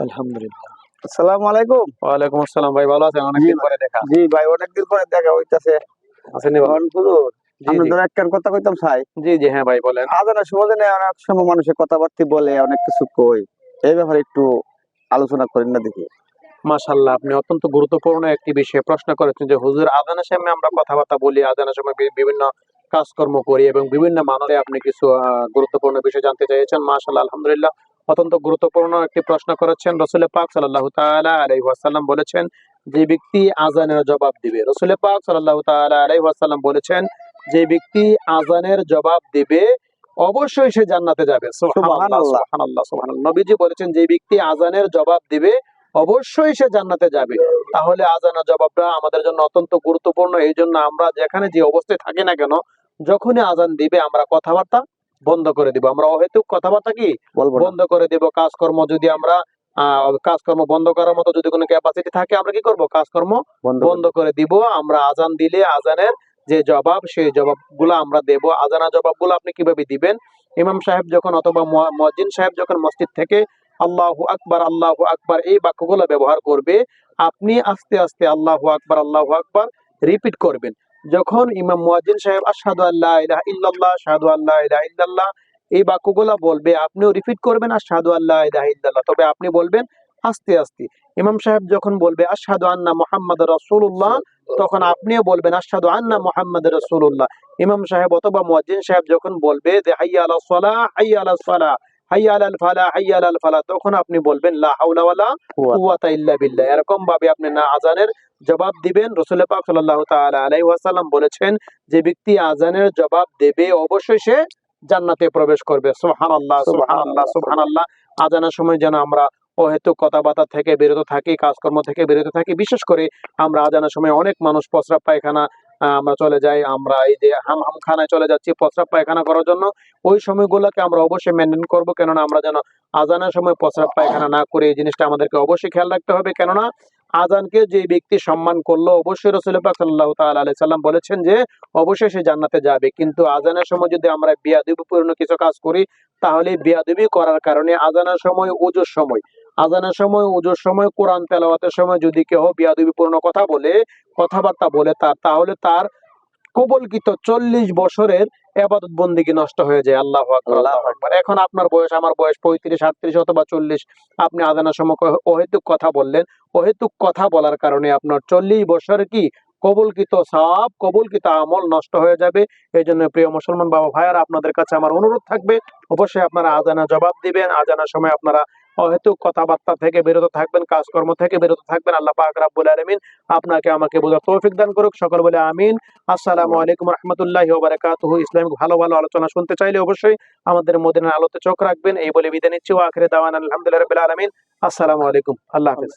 আলহামদুলিল্লাহ। আসসালামু আলাইকুম। ওয়ালাইকুম আসসালাম ভাই ভালো আছেন? অনেকদিন পরে দেখা। জি ভাই অনেকদিন পরে দেখা হইতাছে। আছেন ভালো? হুজুর আমি জি। ধরে কথা কইতাম চাই জি জি হ্যাঁ ভাই বলেন। আজানের সময় অনেক সময় মানুষের কথাবার্তা বলে অনেক কিছু কই। এই ব্যাপারে একটু আলোচনা করেন না দেখি। মাশাল্লাহ আপনি অত্যন্ত গুরুত্বপূর্ণ একটি বিষয়ে প্রশ্ন করেছেন যে হুজুর আজানের সামনে আমরা কথাবার্তা বলি আজানের সময় বিভিন্ন কাজকর্ম করি এবং বিভিন্ন মানুষে আপনি কিছু গুরুত্বপূর্ণ বিষয় জানতে চাইছেন। মাশাল্লাহ আলহামদুলিল্লাহ। অত্যন্ত গুরুত্বপূর্ণ একটি প্রশ্ন করেছেন রসুল পাক সাল্লাহ ওয়াসাল্লাম বলেছেন যে ব্যক্তি আজানের জবাব দিবে। রসুল পাক সাল্লাহ ওয়াসাল্লাম বলেছেন যে ব্যক্তি আজানের জবাব দিবে অবশ্যই সে জান্নাতে যাবে। নবীজি বলেছেন যে ব্যক্তি আজানের জবাব দিবে অবশ্যই সে জান্নাতে যাবে। তাহলে আজানের জবাবটা আমাদের জন্য অত্যন্ত গুরুত্বপূর্ণ। এই জন্য আমরা যেখানে যে অবস্থায় থাকি না কেন যখনই আজান দিবে আমরা কথাবার্তা বন্ধ করে দিব। আমরা অহেতুক কথাবার্তা কি? বন্ধ করে দিব। কাজকর্ম যদি আমরা কাজকর্ম বন্ধ করার মতো যদি কোনো ক্যাপাসিটি থাকে আমরা কি করব? কাজকর্ম বন্ধ করে দিব। আমরা আজান দিলে আজানের যে জবাব সেই জবাবগুলো আমরা দেব। আজানা জবাবগুলো আপনি কীভাবে দিবেন? ইমাম সাহেব যখন অথবা মজিন সাহেব যখন মসজিদ থেকে আল্লাহ আকবার আল্লাহ আকবার এই বাক্যগুলো ব্যবহার করবে আপনি আস্তে আস্তে আল্লাহ আকবার আল্লাহ আকবার রিপিট করবেন। যখন ইমাম মুয়াজ্জিন সাহেব, আশহাদু আল্লাহ ইলাহা ইল্লাল্লাহ, আশহাদু আল্লাহ ইলাহা ইল্লাল্লাহ, এই বাক্যগুলো বলবে, আপনিও রিপিট করবেন, আশহাদু আল্লাহ ইলাহা ইল্লাল্লাহ, তবে আপনি বলবেন, আস্তে আস্তে। ইমাম সাহেব যখন বলবে, আশহাদু আন্না মুহাম্মাদুর রাসূলুল্লাহ, তখন আপনিও বলবেন, আশহাদু আন্না মুহাম্মাদুর রাসূলুল্লাহ। ইমাম সাহেব অথবা মুয়াজ্জিন সাহেব যখন বলবে যে, হাইয়া আলাস সালাহ, হাইয়া আলাস ফালাহ তখন আপনি বলবেন লা হাওলা ওয়ালা কুওয়াতা। কুওয়াতা ইল্লা বিল্লাহ। এরকম ভাবে আপনি না আজানের জবাব দিবেন। রাসূল পাক সাল্লাল্লাহু তাআলা আলাইহি ওয়াসাল্লাম বলেছেন যে ব্যক্তি আজানের জবাব দেবে অবশ্যই সে জান্নাতে প্রবেশ করবে। সুবহানাল্লাহ সুবহানাল্লাহ সুবহানাল্লাহ। আজানের সময় যেন আমরা অহেতুক কথাবার্তা থেকে বিরত থাকি কাজকর্ম থেকে বিরত থাকি। বিশেষ করে আমরা আজানের সময় অনেক মানুষ প্রস্রাব পায়খানা আমরা চলে যাই, আমরা এই যে হাম খানায় চলে যাচ্ছি প্রস্রাব পায়খানা করার জন্য। ওই সময়গুলোকে আমরা অবশ্যই মেনটেন করব, কেননা আমরা যেন আজানের সময় প্রস্রাব পায়খানা না করে, এই জিনিসটা আমাদেরকে অবশ্যই খেয়াল রাখতে হবে। কেননা আজানকে যে ব্যক্তি সম্মান করল, অবশ্যই রসুল পাক সাল্লাল্লাহু তাআলা আলাইহি সাল্লাম বলেছেন যে, অবশ্যই সে জান্নাতে যাবে। কিন্তু আজানের সময় যদি আমরা বিয়াদবিপূর্ণ কিছু কাজ করি, তাহলে বিয়াদবি করার কারণে আজানের সময়, ওজোর সময় আজানের সময় ওজোর সময় কোরআন তেলাওয়াতের সময় যদি কেউ বিয়াদবিপূর্ণ কথা বলে কথাবার্তা বলে তার তাহলে তার কবলকৃত চল্লিশ বছরের এবাদত বন্দিগি নষ্ট হয়ে যায়। আল্লাহ আকবার এখন আপনার বয়স আমার বয়স পঁয়ত্রিশ আটত্রিশ অথবা চল্লিশ আপনি আজানের সময় অহেতুক কথা বললেন। অহেতুক কথা বলার কারণে আপনার চল্লিশ বছরের কি কবুলকৃত সব কবুলকৃত আমল নষ্ট হয়ে যাবে। এই জন্য প্রিয় মুসলমান বাবা ভাইয়ারা আপনাদের কাছে আমার অনুরোধ থাকবে অবশ্যই আপনারা আজানা জবাব দিবেন। আজানার সময় আপনারা অহেতুক কথাবার্তা থেকে বিরত থাকবেন, কাজকর্ম থেকে বিরত থাকবেন, আল্লাহ পাক রাব্বুল আলামিন আপনাকে আমাকে বোঝা তৌফিক দান করুক। সকল বলে আমিন। আসসালামু আলাইকুম রহমতুল্লাহ বারাকাতুহু। ইসলামিক ভালো ভালো আলোচনা শুনতে চাইলে অবশ্যই আমাদের মদিনার আলোতে চোখ রাখবেন। এই বলে বিদায় নিচ্ছি। ওয়া আখিরে দাওয়ানা আলহামদুলিল্লাহি রাব্বিল আলামিন। আসসালামু আলাইকুম। আল্লাহ হাফেজ।